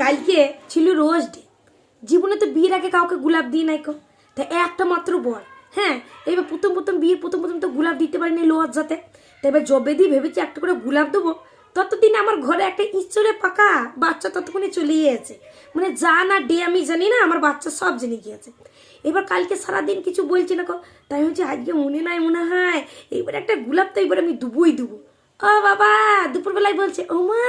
কালকে ছিল rose day. জীবনে তো বিয়ের আগে কাউকে গোলাপ দিই নাই কো। তা একটা মাত্র বল হ্যাঁ এবার প্রথম প্রথম বিয়ের প্রথম প্রথম তো গোলাপ দিতে পারিনি লজ্জাতে তা এবার জবে দিয়ে ভেবেছি একটা করে গোলাপ দেবো। ততদিন আমার ঘরে একটা ইঁচড়ে পাকা বাচ্চা ততক্ষণে চলে গিয়েছে মানে যা না ডে আমি জানি না, আমার বাচ্চা সব জেনে গিয়েছে। এবার কালকে সারাদিন কিছু বলছি না তাই হচ্ছে আজকে মনে নাই, মনে হয়। এবার একটা গোলাপ তো এবার আমি দুবই দেবো। ও বাবা, দুপুরবেলায় বলছে, ও মা,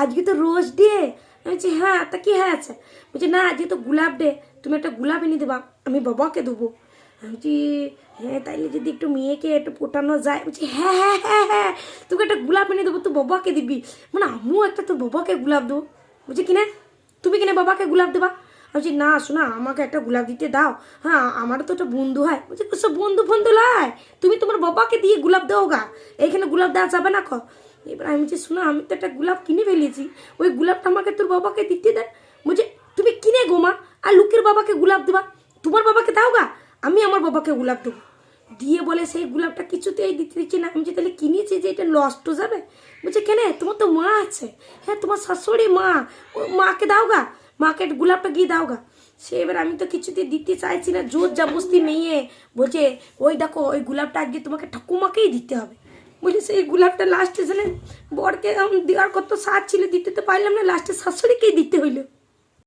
আজকে তো রোজ ডে। বলছি হ্যাঁ তা কি হয়েছে? বলছে, না আজকে তো গোলাপ ডে তুমি একটা গোলাপ এনে দেবা, আমি বাবাকে দেবো। আমি বলছি হ্যাঁ তাইলে যদি একটু মেয়েকে একটু ফোটানো যায়। বলছি হ্যাঁ হ্যাঁ হ্যাঁ হ্যাঁ তোকে একটা গোলাপ এনে দেবো তুই বাবাকে দিবি। মানে আমিও একটা তোর বাবাকে গোলাপ দেবো। বলছি, কিনে, তুমি কিনে বাবাকে গোলাপ দেবা? বলছি, না শোনা আমাকে একটা গোলাপ দিতে দাও। হ্যাঁ আমারও তো একটা বন্ধু হয়। বলছি সব বন্ধু বন্ধু লয়? তুমি তোমার বাবাকে দিয়ে গোলাপ দাও গা এইখানে গোলাপ দেওয়া যাবে না ক? এবার আমি বলছি শোনো, আমি তো একটা গোলাপ কিনে ফেলেছি। ওই গোলাপটা আমাকে তোর বাবাকে দিতে দেয় বলছে তুমি কিনে গোমা আর লোকের বাবাকে গোলাপ দেবা। তোমার বাবাকে দাও গা, আমি আমার বাবাকে গোলাপ দেবো। দিয়ে বলে সেই গোলাপটা কিছুতেই দিতে দিচ্ছি না। আমি যে তাহলে কিনেছি যে এটা নষ্ট যাবে। বলছে কেন? তোমার তো মা আছে। হ্যাঁ তোমার শাশুড়ি মা। ও মাকে দাও গা, মাকে গোলাপটা গিয়ে দাও গা। সে এবার আমি তো কিছুতে দিতে চাইছি না। জোর জাবস্তি মেয়ে। বলছে, ওই দেখো, ওই গোলাপটা আজকে তোমাকে ঠাকুমাকেই দিতে হবে। বলি সেই গোলাপটা লাস্টে জানেন, বরকে দেওয়ার কত সার ছিল, দিতে তো পারলাম না লাস্টে শাশুড়িকেই দিতে হইল।